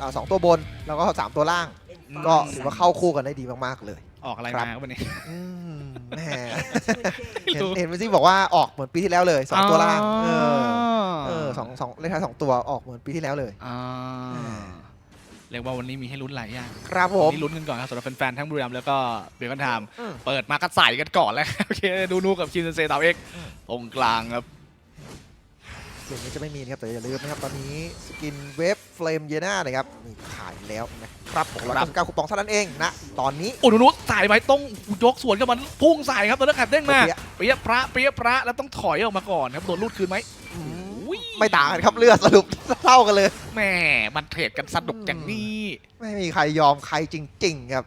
อ่าสองตัวบนแล้วก็สามตัวล่าง ก็ถือว่าเข้าคู่กันได้ดีมากๆเลย ออกอะไรครับ มาครับวันนี้ อืมแหมไม่เห็นรู้ เห็นวิซี่บอกว่าออกเหมือนปีที่แล้วเลยสองตัวล่างเออเอออสองสองเลขท้ายสองตัวออกเหมือนปีที่แล้วเลย อ่าเรียกว่าวันนี้มีให้ลุ้นหลายอย่างครับผมนี่ลุ้นกันก่อนครับสำหรับแฟนๆทั้งบุรีรัมย์แล้วก็เบคอนไทม์อืม เปิดมาก็ใส่กันก่อนแล้ว โอเคดูนูกับคิมเซนเซตาวเอ็กอืมตรงกลางครับ เกมนี้จะไม่มีนะครับแต่อย่าลืมนะครับตอนนี้สกินเวฟเฟลมเยน่านะครับมีขายแล้วนะครับผมร้อยเก้าสิบเก้าคูปองเท่านั้นเองนะตอนนี้โอ้ดูนูใส่ไปต้องยกสวนกับมันพุ่งใส่ครับตอนนั้นแคบเด้งมาเปี๊ยะเปียะพระเปียะพระแล้วต้องถอยออกมาก่อนครับโดนลูดคืนไหมอืมอุ้ยไม่ต่างกันครับเลือดสรุปเท่ากันเลยแหม่มันเทรดกันสนุกอย่างนี้ ไม่มีใครยอมใครจริง ๆ ครับ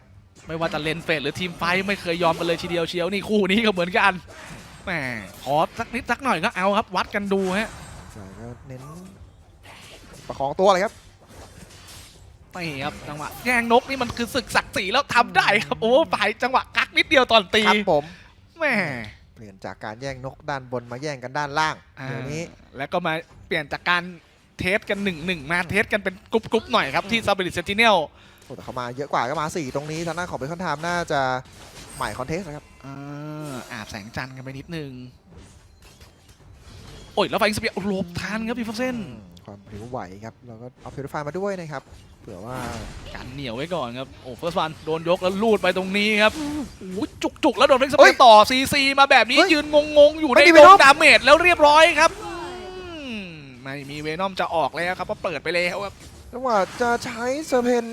ไม่ว่าจะเลนเฟสหรือทีมไฟท์ไม่เคยยอมกันเลยทีเดียวเชียวนี่คู่นี้ก็เหมือนกันแหมขอสักนิดสักหน่อยก็เอาครับ วัดกันดูฮะ ใช่ก็เน้นประคองตัวเลยครับนี่ครับจังหวะแย่งนกนี่มันคือศึกศักดิ์ศรีแล้วทำได้ครับโอ้ฝ่ายจังหวะกักนิดเดียวตอนตีครับผมแหม่ เปลี่ยนจากการแย่งนกด้านบนมาแย่งกันด้านล่างอ่าเดี๋ยวนี้แล้วก็มาเปลี่ยนจากการเทสกันหนึ่งหนึ่งมาเทสกันเป็นกรุ๊ปๆหน่อยครับ ที่ซาบิลิตเซนติเนลโอ้แต่เขามาเยอะกว่าก็มา4ตรงนี้ทางด้านของเบคอนไทม์น่าจะใหม่คอนเทสนะครับอาบแสงจันทร์กันไปนิดนึง โอ้ยแล้วไฟอิงสเปียร์หลบทันครับพี่ฟอกเซนความผิวไหวครับแล้วก็เอาเพลไฟมาด้วยนะครับเผื่อว่ากันเหนียวไว้ก่อนครับโอ้เฟิร์สวันโดนยกแล้วลูดไปตรงนี้ครับโอ้ยจุกจุกๆแล้วโดนเล็กสเฮ้เปยร์ต่อซีซีมาแบบนี้เฮ้ยยืนงงงๆอยู่ไม่ในมีโดเวนอมดาเมจแล้วเรียบร้อยครับอืมไม่มีเวนอมจะออกแล้วครับเพราะเปิดไปแล้วครับจังหวะจะใช้เซอร์เพน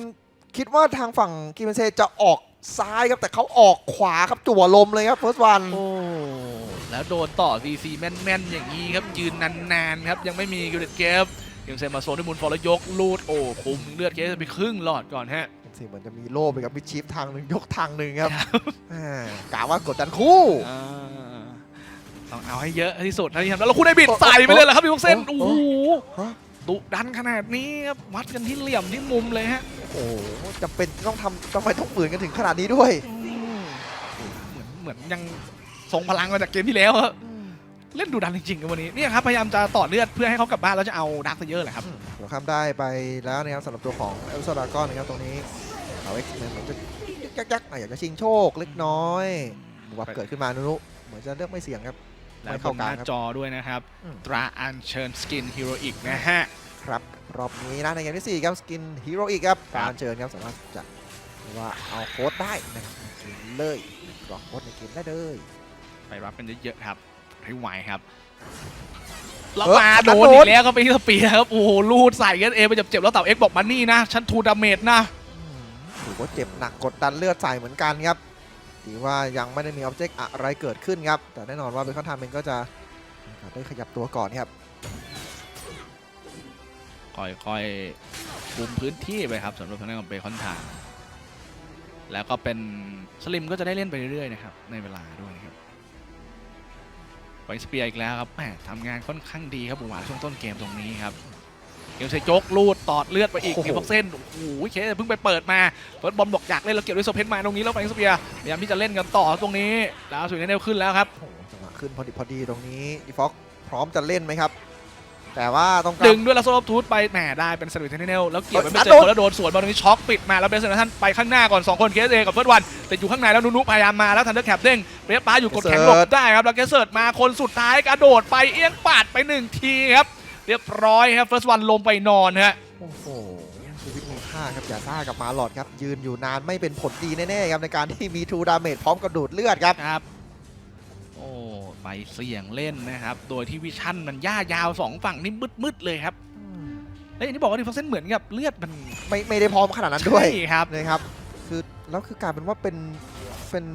คิดว่าทางฝั่งกิมเบนเซจะออกซ้ายครับแต่เขาออกขวาครับจั่วลมเลยครับเฟิร์สวันโอ้ แล้วโดนต่อซีซีแม่นๆ อย่างนี้ครับยืนนานๆครับยังไม่มีกิลเดตเกฟยังเซนมาโซนด้วยมูลฟอร์แล้วยกลูดโอ้คุมเลือดเคสไปครึ่งหลอดก่อนฮะสิเหมือนจะมีโล่ไปกับมิดชิฟทางหนึ่งยกทางหนึ่งครับอ่ากะว่ากดดันคู่ อ่าต้องเอาให้เยอะที่สุดเท่าที่ทำแล้วแล้วคุณได้บิดใส่ไปเลยเหรอครับพี่พวกเส้นโอ้โอ้โหโหฮะดุดันขนาดนี้ครับวัดกันที่เหลี่ยมที่มุมเลยฮะโอ้โหจำเป็นต้องทำทำไมต้องฝืนกันถึงขนาดนี้ด้วยเหมือนเหมือนยัง ทรงพลังมาจากเกมที่แล้วอะเล่นดุดันจริงๆกันวันนี้เนี่ยครับพยายามจะต่อเลือดเพื่อให้เขากลับบ้านแล้วจะเอาดาร์คเยอะแหละครับหัวข้ามได้ไปแล้วนะครับสำหรับตัวของเอลซาดากอนนะครับตรงนี้เอาเอ็กซ์แมนเหมือนจะยักๆๆอะอยากจะชิงโชคเล็กน้อยวับเกิดขึ้นมานุนุเหมือนจะเลือกไม่เสี่ยงครับแล้วไม่บเข้านหกลางน้าครับจอด้วยนะครับอืมตราอัญเชิญสกินฮีโร่อีกนะฮะครับรอบนี้นะในเกมที่4ครับสกินฮีโร่อีกครับครับการเชิญครับสามารถจะเรียกว่าเอาโค้ดได้นะครับในเกมเลยกรอกโค้ดในเกมได้เลย ไปรับกันเยอะๆครับให้ไหวครับแล้วเออมาอันนั้โดนนโดนอีกแล้วครับไปที่สเปียร์ครับโอ้โหลูดใส่กันเองไปเจ็บๆแล้วเต่าเอ็กซ์บอกมานี่นะฉันทูดาเมจนะถือว่าเจ็บหนักกดดันเลือดใส่เหมือนกันครับถือว่ายังไม่ได้มีออบเจกต์อะไรเกิดขึ้นครับ แต่แน่นอนว่าเบคอนไทม์เองก็จะได้ขยับตัวก่อนครับค่อยๆคุมพื้นที่ไปครับสำหรับทางด้านของเบคอนทางแล้วก็เป็นสลิมก็จะได้เล่นไปเรื่อยๆนะครับในเวลาด้วยนะครับ ไวสเปียร์อีกแล้วครับแหมทำงานค่อนข้างดีครับบุหวาช่วงต้นเกมตรงนี้ครับเกมใช้ยกลูดตอดเลือดไปอีกโอ้โหมีบ็อกเส้นโอ้โหเคสเพิ่งไปเปิดมาเฟิร์สบอลบอกอยากเล่นแล้วเก็บด้วยโซเพนมาตรงนี้แล้วไวสเปียร์พยายามที่จะเล่นกันต่อตรงนี้แล้วสุดท้ายเนลขึ้นแล้วครับโอ้โหจังหวะขึ้นพอดีพอดีตรงนี้ดีฟ็อกพร้อมจะเล่นไหมครับ แต่ว่าต้องการดึงด้วยลาโซลทูตไปแหมได้เป็นสวิตเทนเนลแล้วเกี่ยวไปไม่เจโดอนคนแล้วโดนสวนมาตรงนี้ช็อกปิดมาแล้วเบสเซนท่านไปข้างหน้าก่อน 2 คนเคสเอกับเฟิร์สวันแต่อยู่ข้างในแล้วนุนุพยายามมาแล้วทันเดอร์แคปเด้งเรียบป้าอยู่กดแข็งหลบได้ครับแล้วเกสเซิร์ตมาคนสุดท้ายกระโดดไปเอี้ยงปาดไปหนึ่งทีครับเรียบร้อยครับเฟิร์สวันลงไปนอนฮะโอ้โหชีวิตมีค่าครับอย่าซ่ากับมาหลอดครับยืนอยู่นานไม่เป็นผลดีแน่ๆครับในการที่มีทูดาเมจพร้อมกระดูดเลือดครับครับโอ้ ไปเสี่ยงเล่นนะครับ โดยที่วิชั่นมันย่ายาวสองฝั่งนี่มืดๆเลยครับแล้วอย่างที่บอกว่าดิฟเซนเหมือนกับเลือดมันไม่ไม่ได้พร้อมขนาดนั้นด้วยใช่ครับนะครับ คือแล้วคือกลายเป็นว่าเป็นเป็น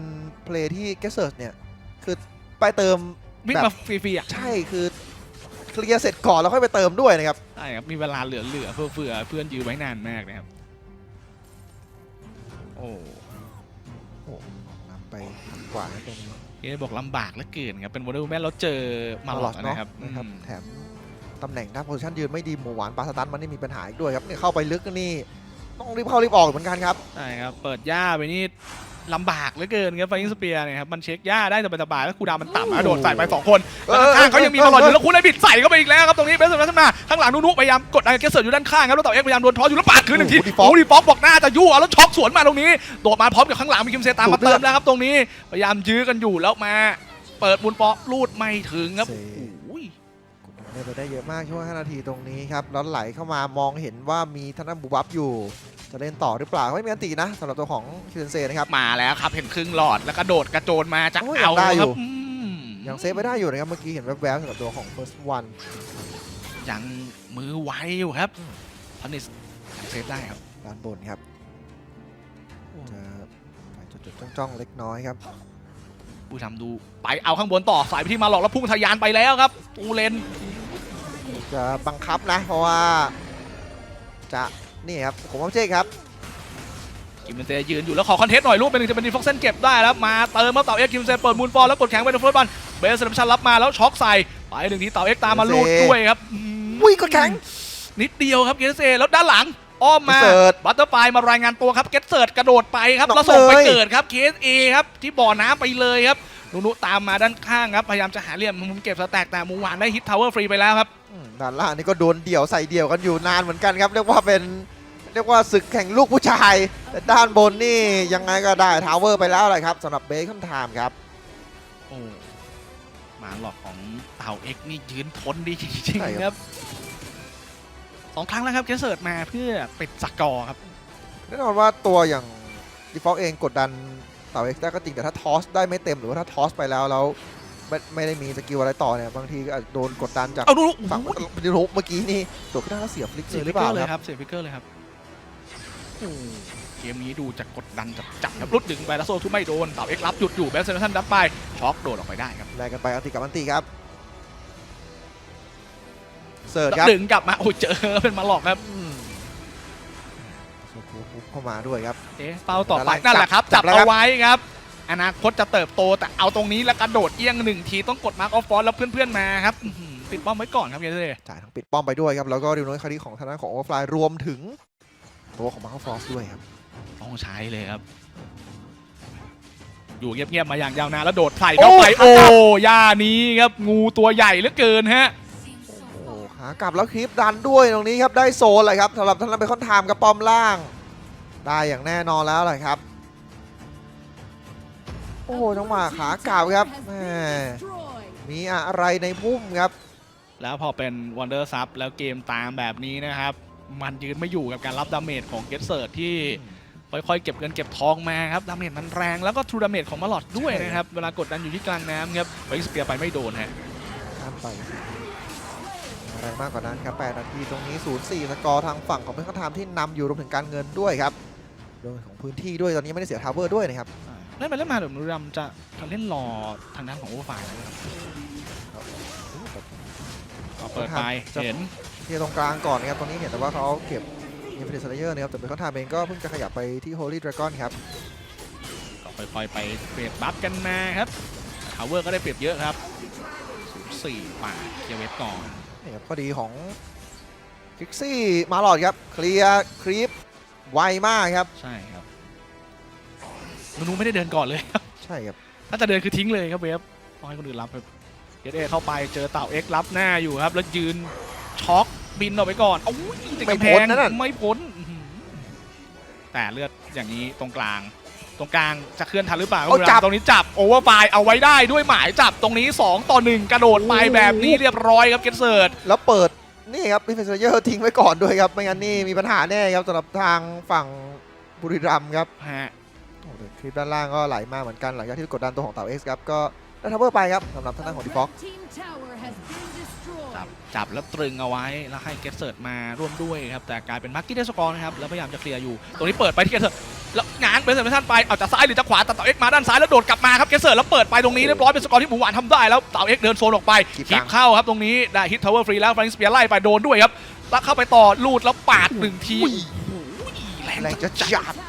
เพลย์ที่เกสเซิร์เนี่ยคือไปเติมวิ่งแบบมาฟรีๆอะใช่คือเคลียร์เสร็จก่อนแล้วค่อยไปเติมด้วยนะครับใช่ครับมีเวลาเหลือๆเฟือๆเพื่อนยื้อไว้นานมากนะครับโอ้โอ้โหนำไปทางกว่านะตรงนี้ เอ๊ะบอกลำบากเหลือเกินครับเป็นโมเดลแมนแล้วเจอมาหลอดเนาะนะครับนะครับอืมแถมตำแหน่งด้านโพซิชันยืนไม่ดีหมูหวานปลาสตันมันนี่มีปัญหาอีกด้วยครับเนี่ยเข้าไปลึกนี่ต้องรีบเข้ารีบออกเหมือนกันครับใช่ครับเปิดย่าไปนี่ ลำบากเหลือเกินครับไฟอิงสเปียร์เนี่ยครับมันเช็คย่าได้สบายๆแล้วคูลดาวน์มันต่ำโอ้นะโหโดนใส่ไปสองคนเอแล้วอข้างๆเขายังมีเอตอลอดอเออยู่แล้วคุณได้บิดใส่เข้าไปอีกแล้วครับตรงนี้เบสเซอร์พัฒนาข้างหลังนุนุพยายามกดดันเกสเซิร์ตอยู่ด้านข้างครับแล้วต่อเอ็กพยายามโดนทอสอยู่แล้วปาดคืนหนึ่งทีโอ้โหดีฟอกโอ้ดีฟอกบอกหน้าจะยั่วแล้วช็อกสวนมาตรงนี้โดดมาพร้อมกับข้างหลังมีคิมเซตามมาดูดเลืเติอดมแล้วครับตรงนี้พยายามยื้อกันอยู่แล้วมาเปิดบุญปอลูดไม่ถึงครับเซโอ้ยกดดันได้ไปได้เยอะมากช่วง5นาทีตรงนี้ครับแล้วไหลเข้ามามองเห็นว่ามีทางด้านบูบับอยู่ จะเล่นต่อหรือเปล่าไม่มีอันตีนะสำหรับตัวของคิวเซนเซนะครับ มาแล้วครับเห็นครึ่งหลอดแล้วก็โดดกระโจนมาจะโอ้ยเอายังได้อยู่ ครับอืมยังเซฟไม่ได้อยู่นะครับเมื่อกี้เห็นแวบๆสำหรับตัวของ first one ยังมือไวอยู่ครับพันิสยังเซฟได้ครับ ด้านบนครับจะไปจุดๆจ้องๆเล็กน้อยครับ ผู้ทำดูไปเอาข้างบนต่อสายไปที่มาหลอกแล้วพุ่งทะยานไปแล้วครับตูเลนจะบังคับนะ เพราะว่า จะ นี่ครับผมว่าเจ๊ครับกิมเซยืนอยู่แล้วขอคอนเทสต์หน่อยลูกเป็นหนึ่งจะเป็นดีฟ็อกเซนเก็บได้แล้วมาเติมมาเต่าเอ็กกิมเซเปิดมูลฟอลแล้วกดแข็งไปในเฟิร์สบอลเบสเซนชันรับมาแล้วช็อกใส่ไปหนึ่งทีเต่าเอ็กตามมาลูดด้วยครับอุ้ยก็แข็งนิดเดียวครับเกสเซแล้วด้านหลังอ้อมมาบัตเตอร์ไฟมารายงานตัวครับเกสเซิร์ตกระโดดไปครับแล้วส่งไปเกิดครับเคสเอครับที่บ่อน้ำไปเลยครับนุนุตามมาด้านข้างครับพยายามจะหาเหลี่ยมมุมเก็บสแต็กแต่มูหวานได้ฮิตทาวเวอร์ฟรีไปแล้วครับ ด้านล่างนี่ก็โดนเดี่ยวใส่เดี่ยวกันอยู่นานเหมือนกันครับเรียกว่าเป็นเรียกว่าศึกแข่งลูกผู้ชาย แต่ด้านบนนี่ยังไงก็ได้ทาวเวอร์ไปแล้วเลยครับสำหรับเบคคำถามครับโอ้หมาหลอกของเต่าเอ็กนี่ยืนทนดีจริงใช่ๆคครัรับบสองครั้งแล้วครับเกสเซิร์ตมาเพื่อปิดสกอร์ครับแน่นอนว่าตัวอย่างดีฟอกเองกดดันเต่าเอ็กซ์ได้ก็จริงแต่ถ้าทอสได้ไม่เต็มหรือว่าถ้าทอสไปแล้วแล้ว ไม่ไม่ได้มีสกิลอะไรต่อเนี่ยบางทีก็อาจจะโดนกดดันจากเอาดูฝั่งโอ้โหดิโรเมื่อกี้นี่ตัวขึ้นหน้าแล้วเสียฟลิกเลเสียยหฟิรืกอเปเกอล่าร์เลยคครับรับเสียฟิกเกอร์เลยครับโอ้เกมนี้ดูจะกดดันจัดจัดครับรุดดึงไปแล้วโซ่ทุบไม่โดนเต่าเอ็กซ์รับหยุดอยู่แบงค์เซนทันดับไปช็อกโดดออกไปได้ครับแลกกันไปอันติกับอันติครับเสิร์ชครับดึงกลับมาโอ้เจอเป็นมาหลอกครับ อืมโซคูปุ๊บเข้ามาด้วยครับ เอ๊ะเป้าต่อไปจับนั่นแหละครับ จัจับบแล้วครัเอาบ ไว้ครับ อนาคตจะเติบโตแต่เอาตรงนี้แล้วกระโดดเอี้ยงหนึ่งทีต้องกดมาร์กออฟฟอนแล้วเพื่อนๆมาครับอื้อหือปิดป้อมไว้ก่อนครับเกเซ่จ่ายทั้งปิดป้อมไปด้วยครับแล้วก็ดิวโนยคาริของทางด้านของโอเวอร์ฟลายรวมถึงตัวของมาร์คฟอสด้วยครับต้องใช้เลยครับอยู่เงียบๆมาอย่างยาวนานแล้วโดดใส่เข้าไปโอ้โอ้โหย่านี้ครับงูตัวใหญ่เหลือเกินฮะโอ้หากลับแล้วคลิปดันด้วยตรงนี้ครับได้โซนเลยครับสำหรับทางด้านเบคอนไทม์กับป้อมล่าง ได้อย่างแน่นอนแล้วเลยครับโอ้โหจังหวะขากลับครับแหมมีอะไรในพุ่มครับ แล้วพอเป็นวันเดอร์ซับแล้วเกมตามแบบนี้นะครับ มันยืนไม่อยู่กับการรับดาเมจของเกตเซิร์ที่ค่อยๆ เก็บเงินเก็บทองมาครับดาเมจมันแรงแล้วก็ทรูดาเมจของมาลอดด้วยใช่นะครับ เวลากดดันอยู่ที่กลางน้ำครับไวสเปียร์ไปไม่โดนฮะข้ามไปอะไรมากกว่านั้นครับ 8 นาทีตรงนี้ 0-4 สกอร์ทางฝั่งของเบคอนไทม์ที่นำอยู่รวมถึงการเงินด้วยครับรวมถึงของพื้นที่ด้วยตอนนี้ไม่ได้เสียทาวเวอร์ด้วยนะครับ เล่นไปเล่นมาเดี๋ยวนุรำจะจะเล่นรอทางด้านของโอเวอร์ไฟล์นะครับก็เปิดไปจะเห็นที่ตรงกลางก่อนนะครับตอนนี้เห็นแต่ว่าเขาเก็บอินฟินิตสเลเยอร์นะครับแต่เบคอนไทม์เองก็เพิ่งจะขยับไปที่ Holy Dragon ครับก็ค่อยๆไปเปรียบบัฟกันมาครับทาวเวอร์ก็ได้เปรียบเยอะครับ04ป่าเคลียร์เวฟก่อนนี่ครับข้อดีของฟิกซี่มาหลอดครับเคลียร์ครีปไวมากครับใช่ครับ นูนูไม่ได้เดินก่อนเลยใช่ครับถ้าจะเดินคือทิ้งเลยครับเวฟต้องให้คนอื่นรับครับเอเอเข้าไปเจอเต่าเอ็กซ์รับหน้าอยู่ครับ แล้วยืนช็อกบินออกไปก่อนโอ้ยติดกำแพงไม่พ้นอื้อหือแต่เลือดอย่างนี้ตรงกลาง ตรงกลางจะเคลื่อนทันหรือเปล่าเอาจับตรงนี้จับโอเวอร์ไฟเอาไว้ได้ด้วยหมายจับตรงนี้ 2 ต่อ 1 กระโดดไปแบบนี้เรียบร้อยครับเกตเซิร์ตแล้วเปิดนี่ครับอินฟินิตสเลเยอร์ทิ้งไว้ก่อนด้วยครับ ไม่งั้นนี่มีปัญหาแน่ครับสำหรับทางฝั่งบุรีรัมย์ครับฮะโอ้โห คลิปด้านล่างก็ไหลมาเหมือนกันหลังจากที่กดดันตัวของเต่าเอ็กซ์ครับก็ได้ทัพเบอร์ไปครับสำหรับทางด้านของดีฟ็อกจับจับแล้วตรึงเอาไว้แล้วให้เกตเซิร์ตมาร่วมด้วยครับแต่กลายเป็นมาร์กี้เดสกอร์นะครับแล้วพยายามจะเคลียร์อยู่ตรงนี้เปิดไปที่เกตเซิร์ตแล้วง้างเป็นเซอร์ชันไปเอาจากซ้ายหรือจากขวาแต่เต่าเอ็กซ์มาด้านซ้ายแล้วโดดกลับมาครับเกตเซิร์ตแล้วเปิดไปตรงนี้เรียบร้อยเป็นสกอร์ที่หมูหวานทำได้แล้วเต่าเอ็กซ์เดินโซนออกไปคลิปคลิกปลางเข้าครับตรงนี้ได้ฮิตทาวเวอร์ฟรีแล้วฟรังก์สเปียร์ไล่ไปโดนด้วยครับแล้วเข้าไปต่อลูดแล้วปาดหนึ่งทีอุ้ยโอ้โหแรงแรงจัจะดจัดจัดโอ้โห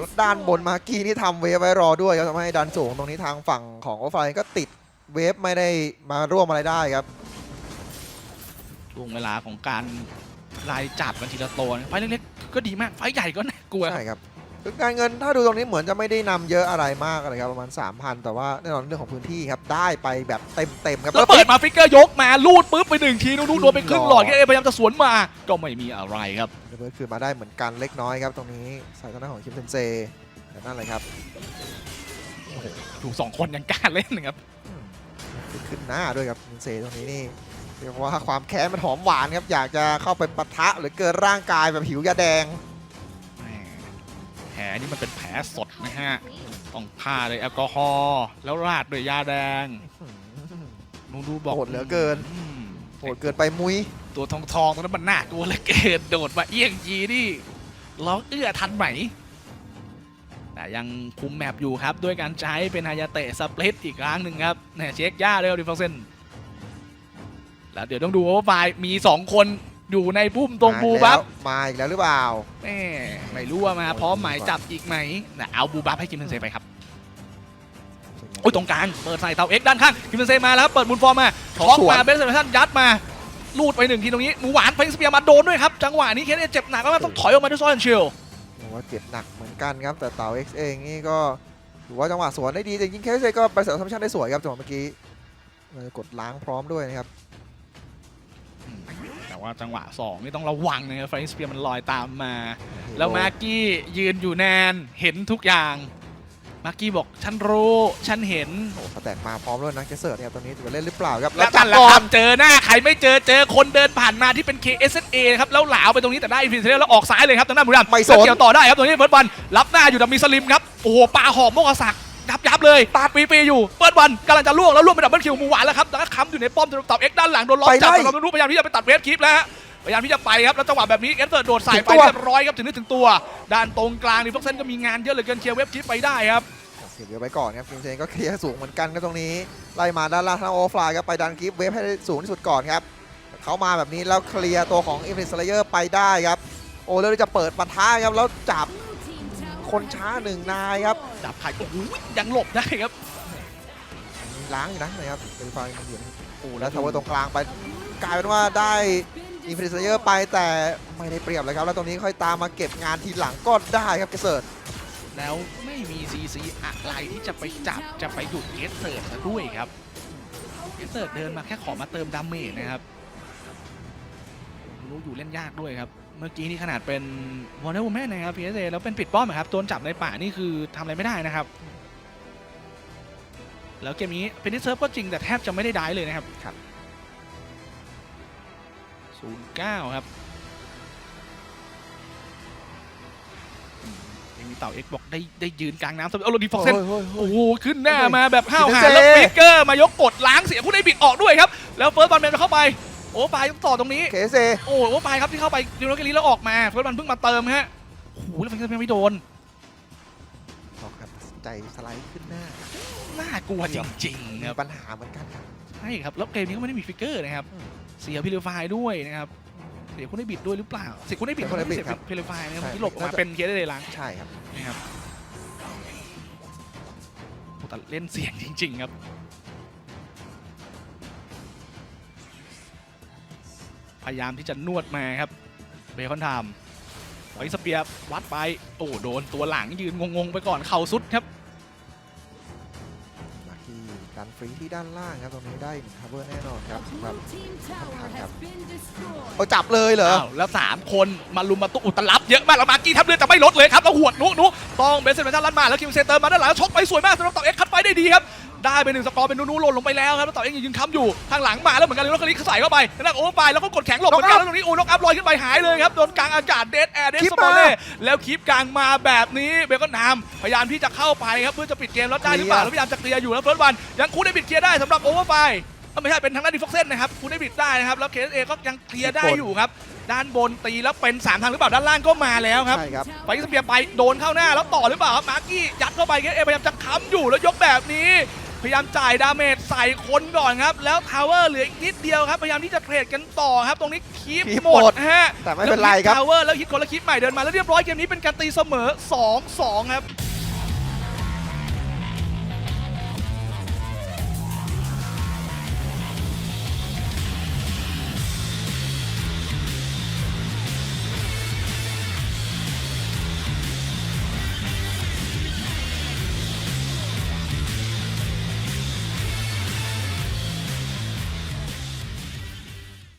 แล้วด้านบนมากี้นี่ทำเวฟไว้รอด้วยครับทำให้ดันสูงตรงนี้ทางฝั่งของโอฟไฟก็ติดเวฟไม่ได้มาร่วมอะไรได้ครับช่วงเวลาของการไล่จับกันทีละตัวนะไฟล์เล็กๆก็ดีมากไฟล์ใหญ่ก็น่ากลัวใช่ครับ คือการเงินถ้าดูตรงนี้เหมือนจะไม่ได้นำเยอะอะไรมากอะไรครับประมาณ 3,000 แต่ว่าแน่นอนเรื่องของพื้นที่ครับได้ไปแบบเต็มๆครับแล้วเปิดมาฟิกเกอร์ยกมาลูดปุ๊บไปหนึ่งทีนูนูโดนไปครึ่งหลอดหลอดเอพยายามจะสวนมาก็ไม่มีอะไรครับเดเบิร์ดคืนมาได้เหมือนกันเล็กน้อยครับตรงนี้ใส่ทางด้านของคิมเซนเซแต่นั่นเลยครับถูกสองคนยังกล้าเล่นนะครับอืมขึ้นขึ้นหน้าด้วยครับคิมเซนเซตรงนี้นี่เรียกว่าความแค้นมันหอมหวานครับอยากจะเข้าไปปะทะหรือเกินร่างกายแบบหิวยาแดงแหมแผล นี่มันเป็นแผลสดนะฮะ ต้องผ้าด้วยแอลกอฮอล์แล้วราดด้วยยาแดงนูนูบอกโหดเหลือเกินอืมโหดเกินไปมุ้ย ตัวทองทองๆตรงนั้นมันน่ากลัวเหลือเกินโดดมาเอี้ยงยีนี่ร้องเอื้อทันไหม แต่ยังคุมแมปอยู่ครับ ด้วยการใช้เป็นฮายาเตะสปลิตอีกครั้งหนึ่งครับเนี่ยเช็คย่าเร็วดิฟเซนแล้วเดี๋ยวต้องดูว่าบายมี 2 คน อยู่ในพุ่มตรงบูบัฟมาอีกแล้วหรือเปล่าแม่ไม่รู้ว่ามาพร้อมหมายจับอีกไหมแต่เอาบูบัฟให้กิมเซนเซไปครับโอ้ยตรงกลางเปิดใส่เตาเอ็กด้านข้างกิมเซนเซมาแล้วครับเปิดมูลฟอร์มมาช็อกมาเบสเซอร์ชันยัดมาลูดไปหนึ่งทีตรงนี้หมูหวานไฟสเปียร์มาโดนด้วยครับจังหวะนี้เคสเจ็บหนักแล้วต้องถอยออกมาด้วยซอนเชลผมว่าเจ็บหนักเหมือนกันครับแต่เต่า X เองนี่ก็ถือว่าจังหวะสวนได้ดีแต่ยิงแค่เซก็ไปเสริมซัมชั่นได้สวยครับจังหวะเมื่อกี้เออกดล้างพร้อมด้วยนะครับ แต่ว่าจังหวะ 2 นี่ต้องระวังนะครับไฟสเปียร์มันลอยตามมา แล้วมาร์กี้ยืนอยู่แนนเห็นทุกอย่าง มาร์กี้บอกฉันรู้ ฉันเห็นโอ้โหแตกมาพร้อมด้วยนะเจสเซิร์ตเนี่ยตอนนี้จะเล่นหรือเปล่าครับแล้วจัจับบแหละก่อคนรับเจอหน้า ใครไม่เจอเจอคนเดินผ่านมาที่เป็น KSNA นะครับ แล้วหลาวไปตรงนี้แต่ได้อินฟินิตี้แล้วออกซ้ายเลยครับทางด้านบุรีรัมย์ไม่สนแล้วเกี่ยวต่อได้ครับตรงนี้เฟิร์สบอลรับหน้าอยู่แต่มีสลิมครับโอ้โหปาหอมโมกศักดิ์ ยับยับเลยปาดปีปีอยู่เฟิร์สบอลกำลังจะล่วงแล้วล่วงไปดับเบิลคิวหมูหวานแล้วครับแล้วก็ค้ำอยู่ในป้อมตับเอ็กด้านหลังโดนล็อกจับเราไม่รู้พยายามที่จะไปตัดเวฟคลิปแล้วฮะพยายามที่จะไปครับแล้วจังหวะแบบนี้เอสเตอร์โดดใส่ไปเรียบร้อยครับถึงนึกถึงตัว ด้านตรงกลางนี่ฟ็อกเซนก็มีงานเยอะเหลือเกินเคลียร์เว็บคลิปไปได้ครับเก็บเยอะไว้ก่อนครับคิมเซนก็เคลียร์สูงเหมือนกันครับตรงนี้ไล่มาด้านล่างทางโอฟลายครับไปดันกิฟเวฟให้ได้สูงที่สุดก่อนครับเขามาแบบนี้แล้วเคลียร์ตัวของอินฟินิตสเลเยอร์ไปได้ครับโอ้แล้วจะเปิดปะทะครับแล้วจับ คนช้าหนึ่งนายครับจับไข่โอ้โหยังหลบได้ครับมีล้างอยู่นะนะครับเป็นไฟมันอยู่โอ้แล้แล้ววทาวเวอร์ตรงกลางไปกลายเป็นว่าได้อินฟินิตเยอร์ไปแต่ไม่ได้เปรียบเลยครับ แล้วตรงนี้ค่อยตามมาเก็บงานทีหลังก็ได้ครับเกษตรแล้วไม่มีซีซีอะไรที่จะไปจับจะไปหยุดเอสเซิร์ตซะด้วยครับเอสเซิร์ตเดินมาแค่ขอมาเติมดาเมจนะครับรู้อยู่เล่นยากด้วยครับ เมื่อกี้นี่ขนาดเป็นวอร์เนอร์วูแมนนะครับ PSA แล้วเป็นปิดป้อมอะครับโดนจับในป่านี่คือทำอะไรไม่ได้นะครับ แล้วเกมนี้เป็นที่เซิร์ฟก็จริงแต่แทบจะไม่ได้ได้เลยนะครับครับศูนย์เก้าครับอืมยังมีเต่าเอ็กบอกได้ได้ยืนกลางน้ำสำหรับโอโรดีฟ็อกเซนโอ้ยโอ้โหขึ้นหน้ามาแบบห้าวเจหาญแล้วเจฟิกเกอร์มายกกดล้างเสียงผู้ได้บิดออกด้วยครับ แล้วเฟิร์สบอลแมนจะเข้าไป โอ้ปลายต้องต่อตรงนี้ เคเซโอ้โหปลายครับที่เข้าไปยูโรเกลีแล้วออกมาเฟิร์สบอลเพิ่งมาเติมฮะโอ้โหแล้วฟิกเกอร์ไม่โดน ออกครับตัดสินใจสไลด์ขึ้นหน้าน่ากลัวจริงๆมีครับปัญหาเหมือนกันครับ ใช่ครับแล้วเกมนี้ก็ไม่ได้มีฟิกเกอร์นะครับอืมเสียพิลไฟด้วยนะครับเสียคุณได้บิดด้วยหรือเปล่าเสียคุณได้บิดเสียคุณได้บิดเสียครับพิลไฟนะครับใช่ที่หลบออกมาน่าจะ เป็นเคสได้เลยล้างใช่ครับ นะครับโอ้แต่เล่นเสียงจริง ๆ ครับ พยายามที่จะนวดมาครับเบคอนไทม์ไว้สเปียร์วัดไป โอ้โดนตัวหลังยืนงงๆไปก่อนเข่าสุดครับมาที่ดันฟรีที่ด้านล่างครับตรงนี้ได้ทาวเวอร์แน่นอนครับสำหรับโอ้จับเลยเหรออ้าวแล้ว 3 คนมาลุมมาตุอุตลับเยอะมากแล้วมาร์กี้ทับเลือดจะไม่ลดเลยครับแล้วหวดนุนุต้องเบสเซนเมนทันลันมาแล้วคิมเซเตอร์มาด้านหลังแล้วชกไปสวยมากสำหรับต่อเอ็กคัดไปได้ดีครับ ได้ไปหนึ่งสกอร์เป็นนูนูหล่นลงไปแล้วครับแล้วต่อเอ็กยังยืนค้ำอยู่ข้างหลังมาแล้วเหมือนกันเลยแล้วคลิกใส่เข้าไปแล้วนักโอเวอร์ไฟแล้วก็กดแข็งหลบเหมือนกันแล้วตรงนี้โอ้นกอัพลอยขึ้นไปหายเลยครับโดนกลางอากาศเดดแอร์เดสคลิปสมอลเล่มาแล้วคลิปกลางมาแบบนี้เบคอนไทม์พยายามที่จะเข้าไปครับเพื่อจะปิดเกมแล้วได้หรือเปล่าแล้วพยายามจะเคลียร์อยู่แล้วเฟิร์สวันยังคูได้บิดเคลียร์ได้สำหรับโอเวอร์ไฟก็ไม่ใช่เป็นทางด้านดีฟ็อกเซนนะครับคุณได้บิดได้นะครับแล้วเคสเอก็ยังเคลียร์ได้อยู่ครับ ด้านบนตีแล้วเป็น 3 ทางหรือเปล่าด้านล่างก็มาแล้วครับใช่ครับไปสเปียร์ไปโดนเข้าหน้าแล้วต่อหรือเปล่าครับมาร์กี้ยัดเข้าไปเคสเอพยายามจะค้ำอยู่แล้วยกแบบนี้พ ยายามจ่ายดาเมจใส่คนก่อนครับ แล้วทาวเวอร์เหลืออีกนิดเดียวครับ พยายามที่จะเทรดกันต่อครับ ตรงนี้คีบคีปหมหมดดฮะแต่ไม่เป็นไรครับ ทาวเวอร์แล้วฮิตคนละคลิปใหม่เดินมาแล้วเรียบร้อยเกมนี้เป็นการตีเสมอ 2-2 ครับ